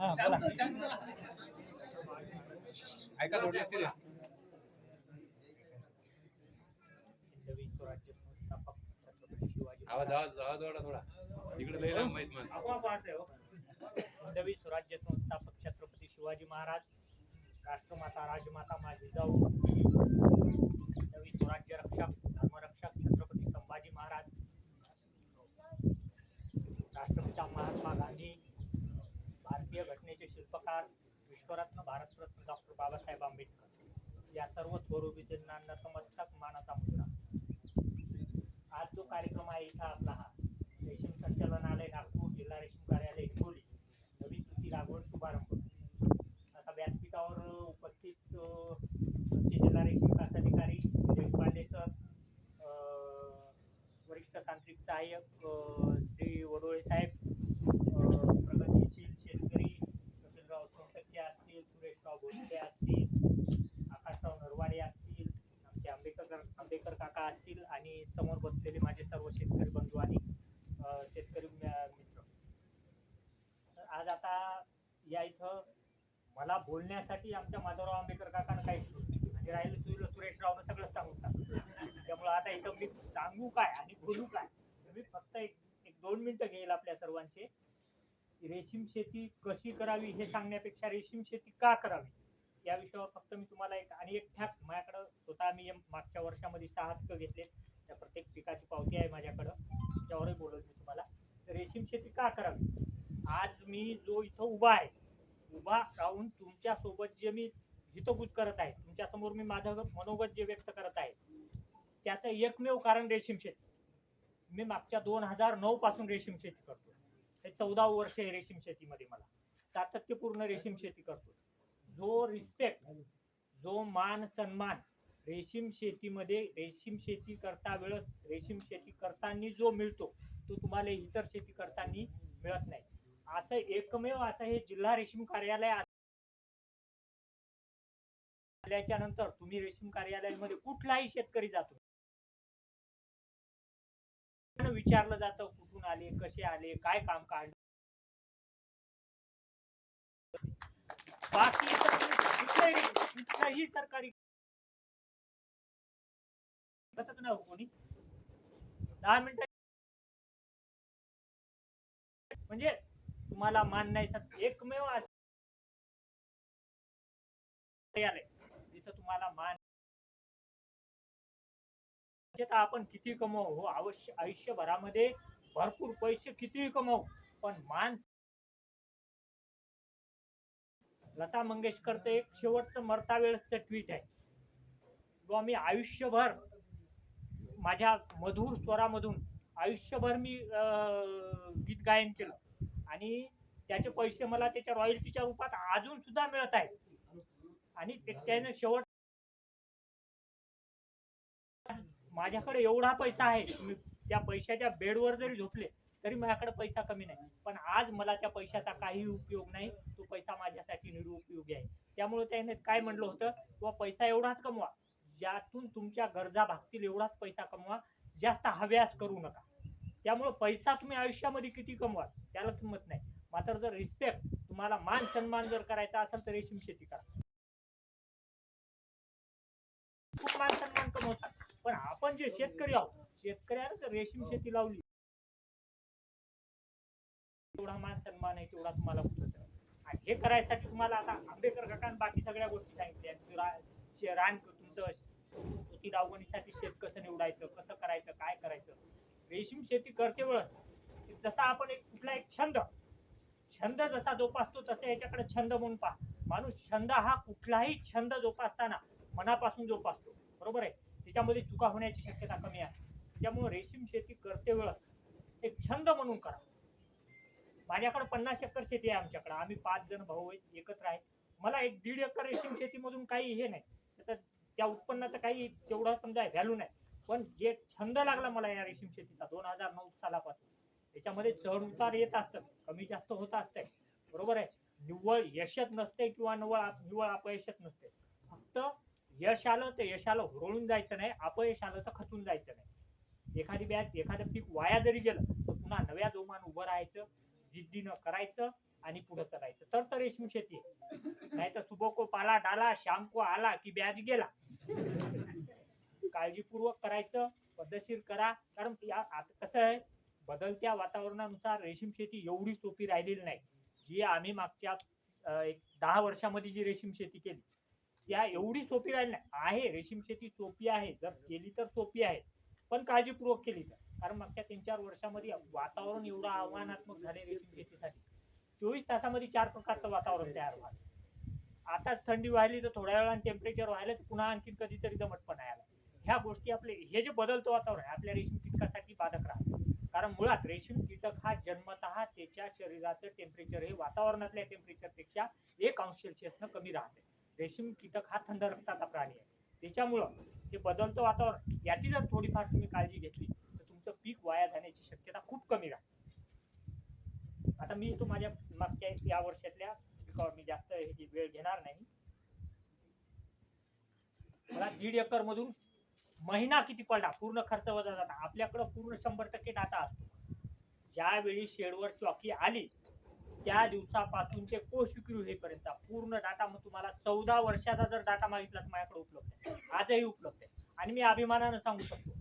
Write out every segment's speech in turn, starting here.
हा बोला. ऐका थोडं लक्ष द्या. आवाज आवाज आवाज वाढा थोडा. लांब माहीत हिंदवी स्वराज्य संस्थापक छत्रपती शिवाजी महाराज राष्ट्रमाता राजमाता माझी जाऊ. असतील सुरेशराव भोसले असतील आकाशराव नरवाडे असतील आमचे आंबेडकर आंबेडकर काका असतील आणि समोर बसलेले माझे सर्व शेतकरी बंधू आणि शेतकरी मित्र आज आता या इथं मला बोलण्यासाठी आमच्या माधवराव आंबेडकर काकांना काहीच म्हणजे राहिलं तुला सुरेशरावनं सगळं सांगून टाकलं त्यामुळे आता इथं मी सांगू काय आणि बोलू काय मी फक्त एक एक दोन मिनिटं घेईल आपल्या सर्वांचे रेशीम शेती कशी करावी हे सांगण्यापेक्षा रेशीम शेती का करावी? या विषयावर फक्त मी तुम्हाला एक आणि एक फॅक्ट माझ्याकडं स्वतः मी मागच्या वर्षामध्ये सहा पिकं घेतले. त्या प्रत्येक पिकाची पावती आहे माझ्याकडं. त्याच्यावरही बोलत मी तुम्हाला. रेशीम शेती का करावी? आज मी जो इथं उभा आहे उभा राहून तुमच्यासोबत जे मी हितगुज करत आहे तुमच्यासमोर मी माझं मनोगत जे व्यक्त करत आहे त्याचं एकमेव कारण रेशीम शेती. मी मागच्या दोन हजार नऊ पासून रेशीम शेती करतो हे चौदा वर्ष आहे रेशीम शेतीमध्ये मला. सातत्यपूर्ण रेशीम शेती करतो. जो रिस्पेक्ट जो मान सन्मान रेशीम शेतीमध्ये रेशीम शेती करता वेळेस रेशीम शेती करताना जो मिळतो तो तुम्हाला इतर शेती करताना मिळत नाही. असं एकमेव असं हे जिल्हा रेशीम कार्यालय आल्याच्यानंतर तुम्ही रेशीम कार्यालयामध्ये कुठलाही शेतकरी जातो. विचारलं जातं आले कसे आले काय काम काढ बाकी कुठल्याही सरकारी हो कोणी. दहा मिनिट म्हणजे तुम्हाला मान नाही सर एकमेव जिथं तुम्हाला मान आपण किती कमव हो अवश्य आयुष्यभरामध्ये भरपूर पैसे कितीही कमावू पण मान लता मंगेशकरचं एक शेवटचं मरता वेळचं ट्विट आहे. किंवा मी आयुष्यभर माझ्या मधुर स्वरामधून आयुष्यभर मी अं, गीत गायन केलं. आणि त्याचे पैसे मला त्याच्या रॉयल्टीच्या रूपात अजून सुद्धा मिळत आहेत. आणि त्याने शेवट माझ्याकडे एवढा पैसा आहे त्या पैशाच्या बेडवर जरी झोपले तरी माझ्याकडे पैसा कमी नाही. पण आज मला त्या पैशाचा काही उपयोग नाही. तो पैसा माझ्यासाठी निरुपयोगी आहे. त्यामुळे त्याने काय म्हणलं होतं? किंवा पैसा एवढाच कमवा. ज्यातून तुमच्या गरजा भागतील एवढाच पैसा कमवा. जास्त हव्यास करू नका. त्यामुळे पैसा तुम्ही आयुष्यामध्ये किती कमवा त्याला किंमत नाही. मात्र जर रिस्पेक्ट तुम्हाला मान सन्मान जर करायचा असेल तर रेशीम शेती करा. खूप मान सन्मान कमवतात. पण आपण जे शेतकरी आहोत शेतकऱ्यानं रेशीम शेती लावली. तेवढा मान सन्मान आहे तेवढा तुम्हाला कुठं नाही. आणि हे करायसाठी तुम्हाला आता आंबेडकर काकांनी बाकी सगळ्या गोष्टी सांगितल्या. रान तुमचं शेती लावणीसाठी शेत कसं निवडायचं कसं करायचं काय करायचं. रेशीम शेती करते वेळेस जसा आपण एक कुठला एक छंद छंद जसा जोपासतो तसं याच्याकडे छंद म्हणून पहा. माणूस छंद हा कुठलाही छंद जोपासताना मनापासून जोपासतो. बरोबर आहे? त्याच्यामध्ये चुका होण्याची शक्यता कमी आहे. त्यामुळे रेशीम शेती करते वेळेस एक छंद म्हणून करा. माझ्याकडे पन्नास एकर शेती आहे आमच्याकडे. आम्ही पाच जण भाऊ एकत्र आहे. मला एक दीड एकर रेशीम शेतीमधून काही हे नाही. तर त्या उत्पन्नाचं काही तेवढा समजा व्हॅल्यू नाही. पण जे छंद लागला मला या रेशीम शेतीचा दोन हजार नऊ सालापासून. त्याच्यामध्ये चढ उतार येत असतात कमी जास्त होत असतंय. बरोबर आहे? निव्वळ यशच नसते किंवा निव्वळ निव्वळ अपयशच नसते. फक्त यश आलं तर यशाला हुरळून जायचं नाही. अपयश आलं तर खचून जायचं नाही. एखादी बॅच एखादं पीक वाया जरी गेलं तर पुन्हा नव्या जोमान उभं राहायचं जिद्दीनं करायचं आणि पुढे चालायचं. तर तर रेशीम शेती नाही तर सुबको पाला डाला शाम को आला की बॅच गेला. काळजीपूर्वक करायचं पद्धतशीर करा. कारण या आता कसं आहे बदलत्या वातावरणानुसार रेशीम शेती एवढी सोपी राहिलेली नाही. जी आम्ही मागच्या एक दहा वर्षामध्ये जी रेशीम शेती केली त्या एवढी सोपी राहिली नाही. आहे रेशीम शेती सोपी आहे. जर केली तर सोपी आहे. पण काळजीपूर्वक केली तर. कारण मागच्या तीन चार वर्षामध्ये वातावरण एवढं आव्हानात्मक झाले रेशीम शेतीसाठी. चोवीस तासामध्ये चार प्रकारचं वातावरण तयार व्हालं आता थंडी वाहिली तर थोड्या वेळाने टेम्परेचर व्हायला तर पुन्हा आणखी कधीतरी दमटपणा आला ह्या गोष्टी आपले हे जे बदलतं वातावरण आहे आपल्या रेशीम कीटकासाठी बाधक राहते. कारण मुळात रेशीम कीटक हा जन्मतः त्याच्या शरीराचं टेम्परेचर हे वातावरणातल्या टेम्परेचरपेक्षा एक अंश सेल्सिअसनं कमी राहते. रेशीम कीटक हा थंड रक्ताचा प्राणी आहे. त्याच्यामुळं हे बदलतं वातावरण याची जर थोडीफार तुम्ही काळजी घेतली तर तुमचं पीक वाया जाण्याची शक्यता खूप कमी राहते. आता मी तो माझ्या मागच्या या वर्षातल्या पिकावर मी जास्त ह्याची वेळ घेणार नाही. मला दीड एकर मधून महिना किती पडला पूर्ण खर्च वजा जाता आपल्याकडं पूर्ण शंभर टक्के डाटा असतो. ज्यावेळी शेडवर चॉकी आली त्या दिवसापासून ते कोष विक्री होईपर्यंत पूर्ण डाटा मग तुम्हाला चौदा वर्षाचा जर डाटा मागितला तर माझ्याकडे उपलब्ध आहे. आजही उपलब्ध आहे. आणि मी अभिमानानं सांगू शकतो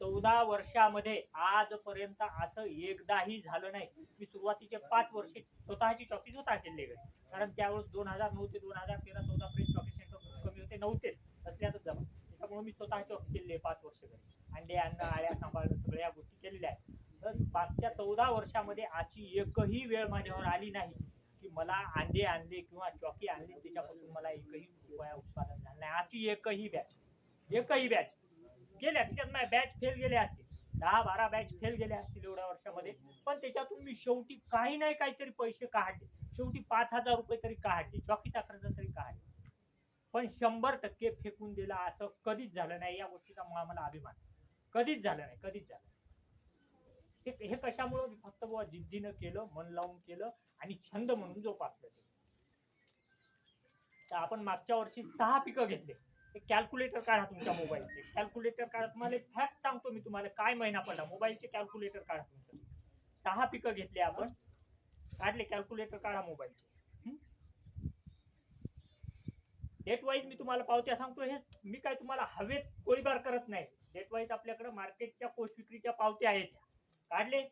चौदा वर्षामध्ये आजपर्यंत असं एकदाही झालं नाही. मी सुरुवातीचे पाच वर्षे स्वतःची चॉकी स्वतः केली कारण त्यावेळेस दोन हजार नऊ ते दोन हजार तेरा चौदा पर्यंत चॉकी सेंटर कमी होते नव्हते. असल्याचं जमा. त्याच्यामुळे मी स्वतः चॉकी केलेली आहे पाच वर्ष घरी. अंडे अन्न आळ्या सांभाळणं सगळ्या गोष्टी केलेल्या आहेत. तर मागच्या चौदा वर्षामध्ये अशी एकही वेळ माझ्यावर आली नाही की मला अंडे आणले किंवा चॉकी आणली त्याच्यापासून मला एकही रुपया उत्पादन झालं नाही. अशी एकही बॅच एकही बॅच गेल्या त्याच्यात माझ्या बॅच फेल गेल्या असतील दहा बारा बॅच फेल गेल्या असतील एवढ्या वर्षामध्ये. पण त्याच्यातून मी शेवटी काही नाही काहीतरी पैसे काढले. शेवटी पाच हजार रुपये तरी काढले. चॉकीचा खर्च तरी काढले. पण शंभर टक्के फेकून दिला असं कधीच झालं नाही. या गोष्टीचा मला अभिमान. कधीच झालं नाही. कधीच झालं हे हे कशामुळं? फक्त बुवा जिद्दीनं केलं मन लावून केलं आणि छंद म्हणून जोपासलं ते. तर आपण मागच्या वर्षी सहा पिकं घेतले. एक कॅल्क्युलेटर काढा तुमच्या मोबाईलचे कॅल्क्युलेटर काढा. तुम्हाला फॅक्ट सांगतो मी तुम्हाला. काय महिना पडला? मोबाईलचे कॅल्क्युलेटर काढा तुमच्या सहा पिकं घेतले आपण. काढले कॅल्क्युलेटर काढा मोबाईलचे डेट वाईज मी तुम्हाला पावत्या सांगतो हे मी काय तुम्हाला हवेत गोळीबार करत नाही. डेट वाईज आपल्याकडे मार्केटच्या कोश विक्रीच्या पावत्या आहेत. ह्या. काढले.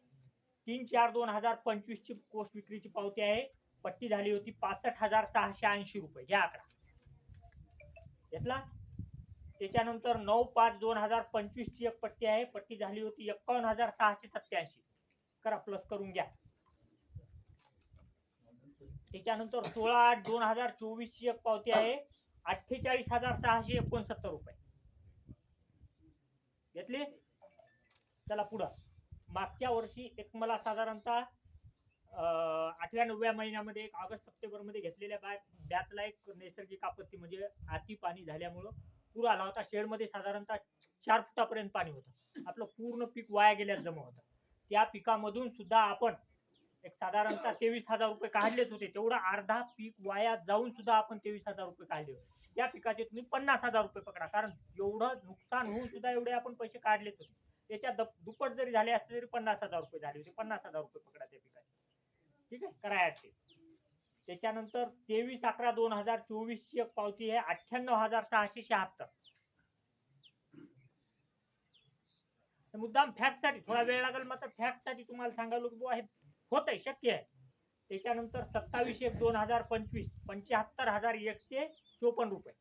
तीन चार दोन हजार पंचवीस ची कोष विक्रीची पावती आहे. पट्टी झाली होती पासष्ट हजार सहाशे ऐंशी रुपये. या आकडा. घेतला? त्याच्यानंतर नऊ पाच दोन हजार पंचवीस ची एक पट्टी आहे. पट्टी झाली होती एकावन्न हजार सहाशे सत्याऐंशी करा प्लस करून घ्या. त्याच्यानंतर सोळा आठ दोन हजार चोवीस ची एक पावती आहे. अठ्ठेचाळीस हजार सहाशे एकोणसत्तर रुपये. घेतली? चला पुढं. मागच्या वर्षी एक मला साधारणतः आठव्या नवव्या महिन्यामध्ये एक ऑगस्ट सप्टेंबरमध्ये घेतलेल्या बॅ बॅचला एक नैसर्गिक आपत्ती म्हणजे अति पाणी झाल्यामुळं पूर आला होता. शेडमध्ये साधारणतः चार फुटापर्यंत पाणी होतं. आपलं पूर्ण पीक वाया गेल्यास जमा होतं. त्या पिकामधून सुद्धा आपण एक साधारणतः तेवीस हजार रुपये काढलेच होते. तेवढा अर्धा पीक वाया जाऊन सुद्धा आपण तेवीस हजार रुपये काढले होते. त्या पिकाचे तुम्ही पन्नास हजार रुपये पकडा. कारण एवढं नुकसान होऊन सुद्धा एवढे आपण पैसे काढलेच होते. त्याच्या दप- दुप्पट जरी झाले असते तरी पन्नास हजार रुपये झाले होते. पन्नास हजार रुपये पकडा त्या पिकाचे. ठीक आहे? करायचे त्याच्यानंतर तेवीस अकरा दोन हजार चोवीस ची एक पावती आहे. अठ्ठ्याण्णव हजार सहाशे शहात्तर. मुद्दाम फॅक्टसाठी थोडा वेळ लागेल मात्र फॅक्टसाठी तुम्हाला सांगायला की बुवा हे होत आहे शक्य आहे. त्याच्यानंतर सत्तावीस एक दोन हजार पंचवीस पंच्याहत्तर हजार एकशे चोपन्न रुपये.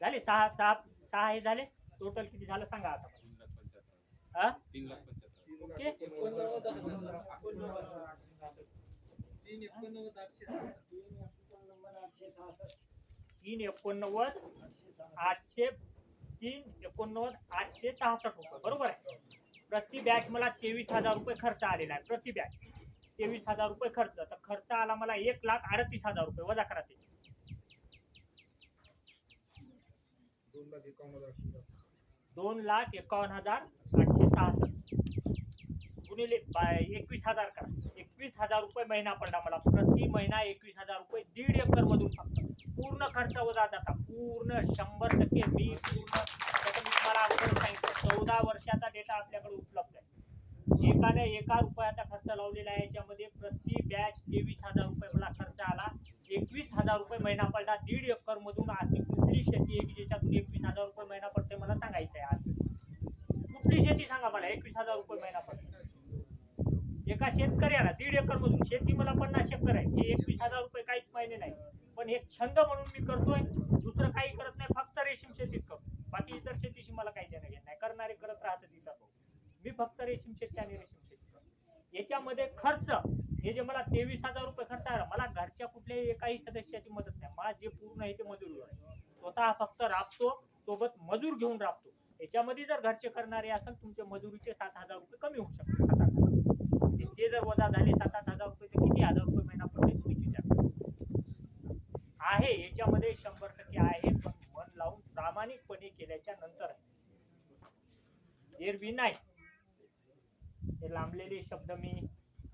झाले सहा सहा टोटल सांगा आता. तीन तीन एकोणनव्वद, आठशे, तीन एकोणनव्वद, आठशे सहासष्ट रुपये. बरोबर आहे? प्रति बॅच मला तेवीस हज़ार रुपये खर्च आलेला आहे. प्रति बॅच तेवीस हज़ार रुपये खर्च. तर खर्च आला मला एक लाख अडतीस हज़ार रुपये. वजा करा ते दोन लाख एकावन्न हजार आठशे सहासष्ट. गुणिले बाय एकवीस हजार करा. एकवीस हजार रुपये महिना पडला मला. प्रति महिना एकवीस हजार रुपये दीड एकर मधून फक्त. पूर्ण खर्च वजा जाता पूर्ण शंभर टक्के मी पूर्ण. मला तुम्हाला अगोदर सांगितलं. चौदा वर्षाचा डेटा आपल्याकडे उपलब्ध आहे. एकाने एका रुपयाचा खर्च लावलेला आहे. याच्यामध्ये प्रति बॅच तेवीस हजार रुपये मला खर्च आला. एकवीस हजार रुपये महिना पडला. दीड एकर मधून आर्थिक कुठली शेती आहे की ज्याच्यातून एकवीस हजार रुपये महिना पडते मला सांगायचं आहे आज. कुठली शेती सांगा मला एकवीस हजार रुपये महिना पडते एका शेतकऱ्याला दीड एकर मधून शेती मला पन्नास एकर आहे. हे एकवीस हजार रुपये काहीच महिने नाही. पण एक छंद म्हणून मी करतोय. दुसरं काही करत नाही फक्त रेशीम शेतीत करतो. बाकी इतर शेतीशी मला काही देणं घेत नाही. करणारे करत राहतात इथं मी फक्त रेशीम शेती आणि रेशीम याच्यामध्ये खर्च हे जे मला तेवीस हजार रुपये खर्च आला मला घरच्या कुठल्याही एकाही सदस्याची मदत नाही. मला जे पूर्ण आहे ते मजूर आहे. स्वतः फक्त राबतो सोबत मजूर घेऊन राबतो. याच्यामध्ये जर घरचे करणारे असेल तुमचे मजुरीचे सात हजार रुपये कमी होऊ शकतात. सात आठ हजार. ते- जर वजा झाले सात आठ हजार रुपये तर किती हजार रुपये महिना पडते तुम्ही विचार आहे याच्यामध्ये शंभर टक्के आहे पण मन लावून प्रामाणिकपणे केल्याच्यानंतर आहे. एरवी नाही. हे लांबलेले शब्द मी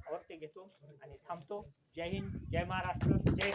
आवडते घेतो आणि थांबतो. जय हिंद जय महाराष्ट्र जय